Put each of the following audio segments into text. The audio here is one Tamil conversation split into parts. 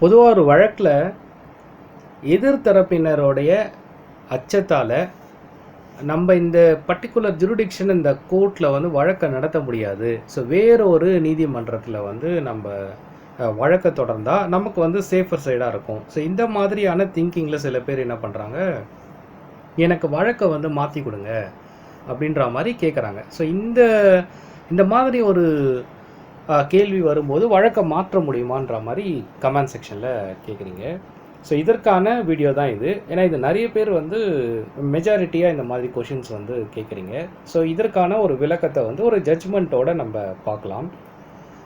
பொதுவாக ஒரு வழக்கில் எதிர்த்தரப்பினருடைய அச்சத்தால் நம்ம இந்த பர்டிகுலர் ஜுரிடிக்ஷன் இந்த கோர்ட்டில் வந்து வழக்கை நடத்த முடியாது. ஸோ வேறொரு நீதிமன்றத்தில் வந்து நம்ம வழக்கை தொடர்ந்தால் நமக்கு வந்து சேஃபர் சைடாக இருக்கும். ஸோ இந்த மாதிரியான திங்கிங்கில் சில பேர் என்ன பண்ணுறாங்க எனக்கு வழக்கை வந்து மாற்றி கொடுங்க அப்படின்ற மாதிரி கேட்குறாங்க ஸோ இந்த இந்த மாதிரி ஒரு கேள்வி வரும்போது வழக்கை மாற்ற முடியுமான்ற மாதிரி கமெண்ட் செக்ஷனில் கேட்குறீங்க ஸோ இதற்கான வீடியோ தான் இது. ஏன்னா இது நிறைய பேர் வந்து மெஜாரிட்டியாக இந்த மாதிரி கொஷின்ஸ் வந்து கேட்குறீங்க ஸோ இதற்கான ஒரு விளக்கத்தை வந்து ஒரு ஜட்ஜ்மெண்ட்டோட நம்ம பார்க்கலாம்.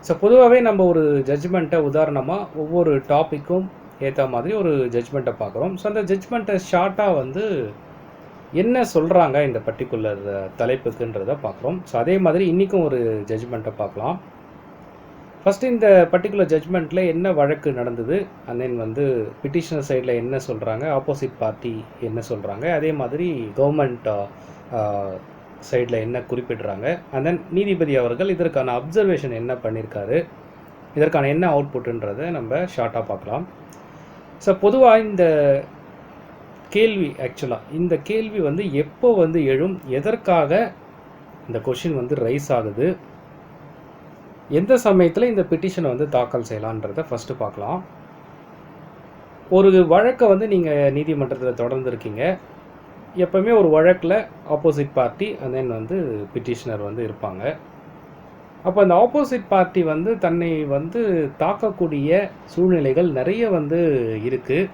ஸோ பொதுவாகவே நம்ம ஒரு ஜட்ஜ்மெண்ட்டை உதாரணமாக ஒவ்வொரு டாப்பிக்கும் ஏற்ற மாதிரி ஒரு ஜட்ஜ்மெண்ட்டை பார்க்குறோம். ஸோ அந்த ஜட்ஜ்மெண்ட்டை ஷார்ட்டாக வந்து என்ன சொல்கிறாங்க இந்த பர்டிகுலர் தலைப்புக்குன்றதை பார்க்குறோம். ஸோ அதே மாதிரி இன்றைக்கும் ஒரு ஜட்ஜ்மெண்ட்டை பார்க்கலாம். ஃபஸ்ட்டு இந்த பர்டிகுலர் ஜட்ஜ்மெண்ட்டில் என்ன வழக்கு நடந்தது? அண்ட் தென் வந்து பிட்டிஷனர் சைடில் என்ன சொல்கிறாங்க ஆப்போசிட் பார்ட்டி என்ன சொல்கிறாங்க அதே மாதிரி கவர்மெண்ட் சைடில் uh, uh, என்ன குறிப்பிடுறாங்க? அண்ட் தென் நீதிபதி அவர்கள் இதற்கான அப்சர்வேஷன் என்ன பண்ணியிருக்காரு இதற்கான என்ன அவுட்புட்டுன்றதை நம்ம ஷார்ட்டாக பார்க்கலாம். ஸோ பொதுவாக இந்த கேள்வி ஆக்சுவலாக இந்த கேள்வி வந்து எப்போ வந்து எழும்? எதற்காக இந்த கொஷின் வந்து ரைஸ் ஆகுது? எந்த சமயத்தில் இந்த பெட்டிஷனை வந்து தாக்கல் செய்யலான்றதை ஃபஸ்ட்டு பார்க்கலாம். ஒரு வழக்கை வந்து நீங்கள் நீதிமன்றத்தில் தொடர்ந்துருக்கீங்க எப்போவுமே எப்பவுமே ஒரு வழக்கில் ஆப்போசிட் பார்ட்டி அண்ட் தென் வந்து பிட்டிஷனர் வந்து இருப்பாங்க. அப்போ அந்த ஆப்போசிட் பார்ட்டி வந்து தன்னை வந்து தாக்கக்கூடிய சூழ்நிலைகள் நிறைய வந்து இருக்குது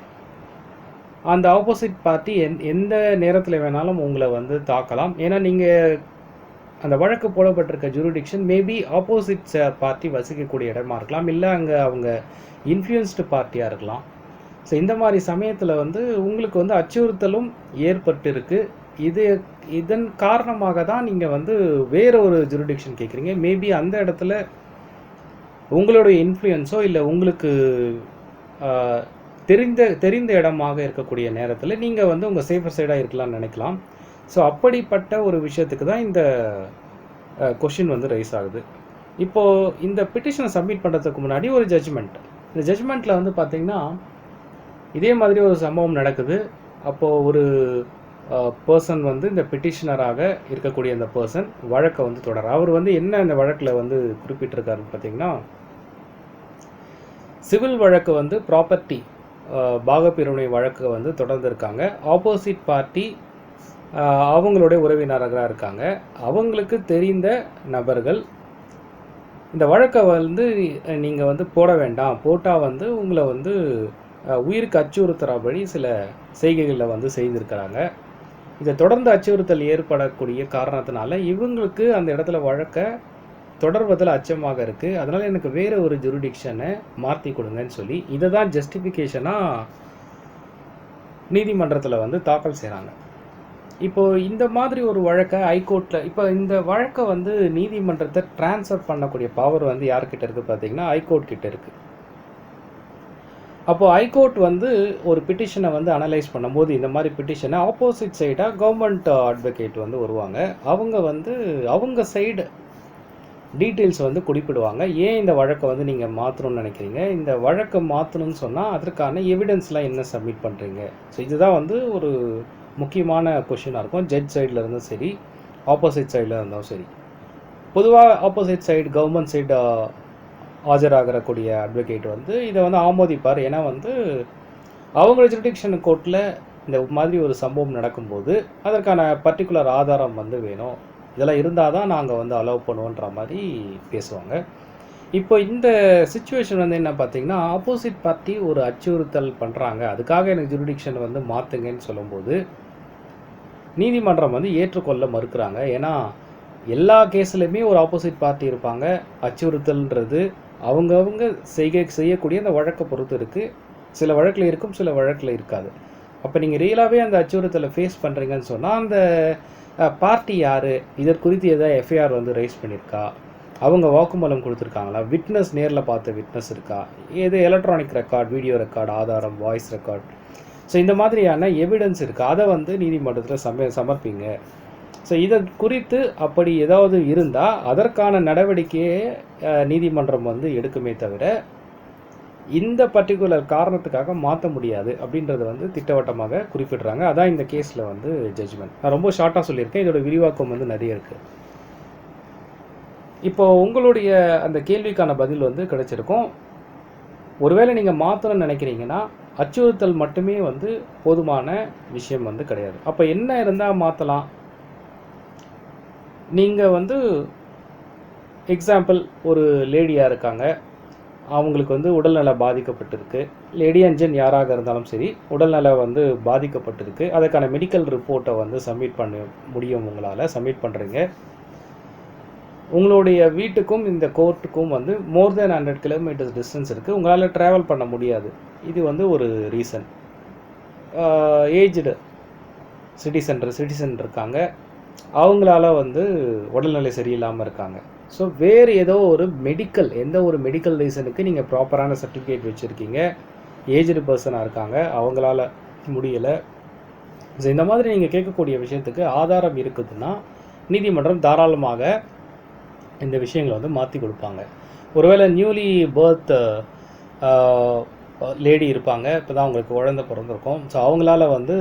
அந்த ஆப்போசிட் பார்ட்டி எந் எந்த நேரத்தில் வேணாலும் உங்களை வந்து தாக்கலாம். ஏன்னா நீங்கள் அந்த வழக்கு போடப்பட்டிருக்க ஜூரிடிக்ஷன் மேபி ஆப்போசிட் பார்ட்டி வசிக்கக்கூடிய இடமா இருக்கலாம் இல்லை அங்கே அவங்க இன்ஃப்ளூயன்ஸ்டு பார்ட்டியாக இருக்கலாம். ஸோ இந்த மாதிரி சமயத்தில் வந்து உங்களுக்கு வந்து அச்சுறுத்தலும் ஏற்பட்டிருக்கு. இது இதன் காரணமாக தான் நீங்கள் வந்து வேற ஒரு ஜூரிடிக்ஷன் கேட்குறீங்க மேபி அந்த இடத்துல உங்களுடைய இன்ஃப்ளூயன்ஸோ இல்லை உங்களுக்கு தெரிந்த தெரிந்த இடமாக இருக்கக்கூடிய நேரத்தில் நீங்கள் வந்து உங்கள் சேஃபர் சைடாக இருக்கலாம்னு நினைக்கலாம். ஸோ அப்படிப்பட்ட ஒரு விஷயத்துக்கு தான் இந்த கொஷின் வந்து ரைஸ் ஆகுது. இப்போது இந்த பிட்டிஷனை சப்மிட் பண்ணுறதுக்கு முன்னாடி ஒரு ஜட்ஜ்மெண்ட் இந்த ஜட்ஜ்மெண்ட்டில் வந்து பார்த்திங்கன்னா இதே மாதிரி ஒரு சம்பவம் நடக்குது. அப்போது ஒரு பர்சன் வந்து இந்த பிட்டிஷனராக இருக்கக்கூடிய அந்த பர்சன் வழக்கை வந்து தொடர அவர் வந்து என்ன இந்த வழக்கில் வந்து குறிப்பிட்டிருக்காருன்னு பார்த்தீங்கன்னா சிவில் வழக்கு வந்து ப்ராப்பர்ட்டி பாகப்பிரிவினை வழக்கு வந்து தொடர்ந்துருக்காங்க. ஆப்போசிட் பார்ட்டி அவங்களுடைய உறவினராக இருக்காங்க. அவங்களுக்கு தெரிந்த நபர்கள் இந்த வழக்கை வந்து நீங்கள் வந்து போட வேண்டாம். போட்டால் வந்து உங்களை வந்து உயிருக்கு அச்சுறுத்துகிறபடி சில செய்கைகளில் வந்து செய்திருக்கிறாங்க. இதை தொடர்ந்து அச்சுறுத்தல் ஏற்படக்கூடிய காரணத்தினால இவங்களுக்கு அந்த இடத்துல வழக்கை தொடர்வதில் அச்சமாக இருக்குது அதனால் எனக்கு வேறு ஒரு ஜுரிடிக்ஷனை மாற்றி கொடுங்கன்னு சொல்லி இதை தான் ஜஸ்டிஃபிகேஷனாக நீதிமன்றத்தில் வந்து தாக்கல் செய்கிறாங்க இப்போ இந்த மாதிரி ஒரு வழக்கை ஹைகோர்ட்டில் இப்போ இந்த வழக்கை வந்து நீதிமன்றத்தை ட்ரான்ஸ்ஃபர் பண்ணக்கூடிய பவர் வந்து யார்கிட்ட இருக்குது பார்த்தீங்கன்னா ஹைகோர்ட் கிட்ட இருக்குது அப்போ ஹைகோர்ட் வந்து ஒரு பிட்டிஷனை வந்து அனலைஸ் பண்ணும்போது இந்த மாதிரி பிட்டிஷனை ஆப்போசிட் சைடாக கவர்மெண்ட் அட்வொகேட் வந்து வருவாங்க. அவங்க வந்து அவங்க சைடு டீட்டெயில்ஸ் வந்து குறிப்பிடுவாங்க. ஏன் இந்த வழக்கை வந்து நீங்கள் மாற்றணும்னு நினைக்கிறீங்க? இந்த வழக்கை மாற்றணும்னு சொன்னால் அதற்கான எவிடன்ஸ்லாம் என்ன சப்மிட் பண்ணுறீங்க ஸோ இதுதான் வந்து ஒரு முக்கியமான கொஷினாக இருக்கும். ஜட்ஜ் சைடில் இருந்தும் சரி ஆப்போசிட் சைடில் இருந்தும் சரி. பொதுவாக ஆப்போசிட் சைடு கவர்மெண்ட் சைடு ஆஜராகிறக்கூடிய அட்வொகேட் வந்து இதை வந்து ஆமோதிப்பார். ஏன்னா வந்து அவங்க ஜுரிடிக்ஷன் கோர்ட்டில் இந்த மாதிரி ஒரு சம்பவம் நடக்கும்போது அதற்கான பர்டிகுலர் ஆதாரம் வந்து வேணும். இதெல்லாம் இருந்தால் தான் நாங்கள் வந்து அலோவ் பண்ணுவோன்ற மாதிரி பேசுவாங்க. இப்போ இந்த சுச்சுவேஷன் வந்து என்ன பார்த்தீங்கன்னா ஆப்போசிட் பார்ட்டி ஒரு அச்சுறுத்தல் பண்ணுறாங்க அதுக்காக எனக்கு ஜுரிடிக்ஷன் வந்து மாற்றுங்கன்னு சொல்லும்போது நீதிமன்றம் வந்து ஏற்றுக்கொள்ள மறுக்கிறாங்க. ஏன்னா எல்லா கேஸ்லையுமே ஒரு ஆப்போசிட் பார்ட்டி இருப்பாங்க. அச்சுறுத்தல்ன்றது அவங்கவுங்க செய்க செய்யக்கூடிய அந்த வழக்கை பொறுத்து இருக்குது சில வழக்கில் இருக்கும் சில வழக்கில் இருக்காது. அப்போ நீங்கள் ரியலாகவே அந்த அச்சுறுத்தலை ஃபேஸ் பண்ணுறீங்கன்னு சொன்னால் அந்த பார்ட்டி யார்? இதற்குறித்து எதாவது எஃப்ஐஆர் வந்து ரைஸ் பண்ணியிருக்கா? அவங்க வாக்குமூலம் கொடுத்துருக்காங்களா? விட்னஸ் நேரில் பார்த்த விட்னஸ் இருக்கா? எது எலக்ட்ரானிக் ரெக்கார்ட் வீடியோ ரெக்கார்ட் ஆதாரம் வாய்ஸ் ரெக்கார்ட் ஸோ இந்த மாதிரியான எவிடன்ஸ் இருக்குது அதை வந்து நீதிமன்றத்தில் சம சமர்ப்பிங்க. ஸோ இதை குறித்து அப்படி ஏதாவது இருந்தால் அதற்கான நடவடிக்கையை நீதிமன்றம் வந்து எடுக்குமே தவிர இந்த பர்டிகுலர் காரணத்துக்காக மாற்ற முடியாது அப்படின்றத வந்து திட்டவட்டமாக குறிப்பிடுறாங்க. அதான் இந்த கேஸில் வந்து ஜட்ஜ்மெண்ட் நான் ரொம்ப ஷார்ட்டாக சொல்லியிருக்கேன். இதோட விரிவாக்கம் வந்து நிறைய இருக்குது இப்போ உங்களுடைய அந்த கேள்விக்கான பதில் வந்து கிடைச்சிருக்கும். ஒருவேளை நீங்கள் மாற்றணும்னு நினைக்கிறீங்கன்னா அச்சுறுத்தல் மட்டுமே வந்து போதுமான விஷயம் வந்து கிடையாது. அப்போ என்ன இருந்தால் மாற்றலாம் நீங்கள் வந்து எக்ஸாம்பிள் ஒரு லேடியாக இருக்காங்க. அவங்களுக்கு வந்து உடல்நல பாதிக்கப்பட்டிருக்கு. லேடி அஞ்சன் யாராக இருந்தாலும் சரி உடல்நல வந்து பாதிக்கப்பட்டிருக்கு. அதுக்கான மெடிக்கல் ரிப்போர்ட்டை வந்து சப்மிட் பண்ண முடியும் உங்களால் சப்மிட் பண்ணுறீங்க உங்களுடைய வீட்டுக்கும் இந்த கோர்ட்டுக்கும் வந்து more then hundred kilometres distance இருக்குது உங்களால் ட்ராவல் பண்ண முடியாது. இது வந்து ஒரு ரீசன் ஏஜ்டு சிட்டிசன் சிட்டிசன் இருக்காங்க. அவங்களால வந்து உடல்நிலை சரியில்லாமல் இருக்காங்க. ஸோ வேறு ஏதோ ஒரு மெடிக்கல் எந்த ஒரு மெடிக்கல் ரீசனுக்கு நீங்கள் ப்ராப்பரான சர்டிஃபிகேட் வச்சுருக்கீங்க. ஏஜ்டு பர்சனாக இருக்காங்க. அவங்களால முடியலை. ஸோ இந்த மாதிரி நீங்கள் கேட்கக்கூடிய விஷயத்துக்கு ஆதாரம் இருக்குதுன்னா நீதிமன்றம் தாராளமாக இந்த விஷயங்களை வந்து மாற்றி கொடுப்பாங்க. ஒருவேளை நியூலி பர்த் லேடி இருப்பாங்க. இப்போ தான் அவங்களுக்கு குழந்த பிறந்திருக்கும். ஸோ அவங்களால வந்து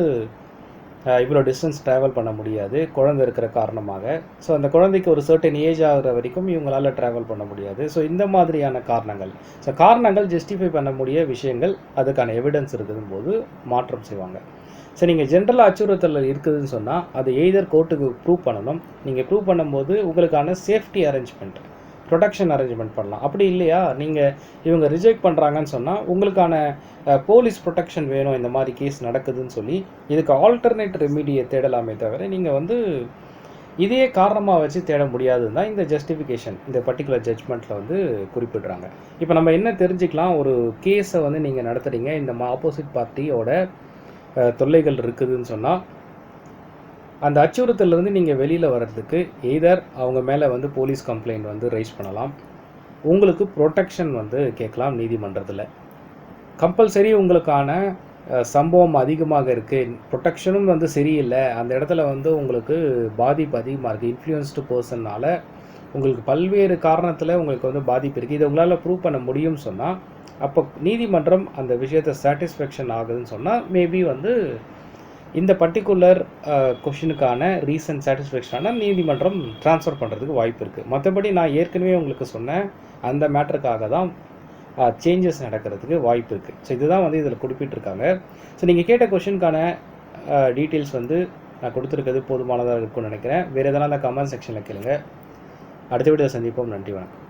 இவ்வளோ டிஸ்டன்ஸ் ட்ராவல் பண்ண முடியாது. குழந்தை இருக்கிற காரணமாக. ஸோ அந்த குழந்தைக்கு ஒரு சர்டன் ஏஜ் ஆகிற வரைக்கும் இவங்களால் ட்ராவல் பண்ண முடியாது. ஸோ இந்த மாதிரியான காரணங்கள். ஸோ காரணங்கள் ஜஸ்டிஃபை பண்ண முடிய விஷயங்கள் அதுக்கான எவிடன்ஸ் இருக்குதும் போது மாற்றம் செய்வாங்க. ஸோ நீங்கள் ஜென்ரலாக அச்சுறுத்தல் இருக்குதுன்னு சொன்னால் அது எய்தர் கோர்ட்டுக்கு ப்ரூவ் பண்ணணும். நீங்கள் ப்ரூவ் பண்ணும்போது உங்களுக்கான சேஃப்டி அரேஞ்ச்மெண்ட் ப்ரொடக்ஷன் அரேஞ்ச்மெண்ட் பண்ணலாம். அப்படி இல்லையா? நீங்கள் இவங்க ரிஜெக்ட் பண்ணுறாங்கன்னு சொன்னால் உங்களுக்கான போலீஸ் ப்ரொடெக்ஷன் வேணும் இந்த மாதிரி கேஸ் நடக்குதுன்னு சொல்லி இதுக்கு ஆல்டர்னேட் ரெமிடியை தேடலாமே தவிர நீங்கள் வந்து இதையே காரணமாக வச்சு தேட முடியாதுன்னு தான் இந்த ஜஸ்டிஃபிகேஷன் இந்த பர்டிகுலர் ஜட்ஜ்மெண்ட்டில் வந்து குறிப்பிடுறாங்க. இப்போ நம்ம என்ன தெரிஞ்சுக்கலாம்? ஒரு கேஸை வந்து நீங்கள் நடத்துகிறீங்க இந்த ஆப்போசிட் பார்ட்டியோட தொல்லைகள் இருக்குதுன்னு சொன்னால் அந்த அச்சுறுத்தலேருந்து நீங்கள் வெளியில் வர்றதுக்கு எய்தர் அவங்க மேலே வந்து போலீஸ் கம்ப்ளைண்ட் வந்து ரைஸ் பண்ணலாம். உங்களுக்கு ப்ரொடெக்ஷன் வந்து கேட்கலாம் நீதிமன்றத்தில். கம்பல்சரி உங்களுக்கான சம்பவம் அதிகமாக இருக்குது ப்ரொடெக்ஷனும் வந்து சரியில்லை. அந்த இடத்துல வந்து உங்களுக்கு பாதிப்பு அதிகமாக இருக்குது இன்ஃப்ளூயன்ஸ்டு பர்சன்னால் உங்களுக்கு பல்வேறு காரணத்தில் உங்களுக்கு வந்து பாதிப்பு இருக்குது இதை உங்களால் ப்ரூவ் பண்ண முடியும்னு சொன்னால் அப்போ நீதிமன்றம் அந்த விஷயத்தை சாட்டிஸ்ஃபேக்ஷன் ஆகுதுன்னு சொன்னால் மேபி வந்து இந்த பர்டிகுலர் கொஷினுக்கான ரீசன் சாட்டிஸ்ஃபேக்ஷனான நீதிமன்றம் ட்ரான்ஸ்ஃபர் பண்ணுறதுக்கு வாய்ப்பு இருக்குது மற்றபடி நான் ஏற்கனவே உங்களுக்கு சொன்னேன் அந்த மேட்டருக்காக தான் uh, சேஞ்சஸ் நடக்கிறதுக்கு வாய்ப்பு இருக்குது ஸோ இதுதான் வந்து இதில் குறிப்பிட்டிருக்காங்க. ஸோ நீங்கள் கேட்ட கொஷினுக்கான டீட்டெயில்ஸ் uh, வந்து நான் கொடுத்துருக்கிறது போதுமானதாக இருக்கும்னு நினைக்கிறேன். வேறு எதனால் அந்த கமெண்ட் செக்ஷனில் கேளுங்க. அடுத்த வீடியோ சந்திப்போம். நன்றி வணக்கம்.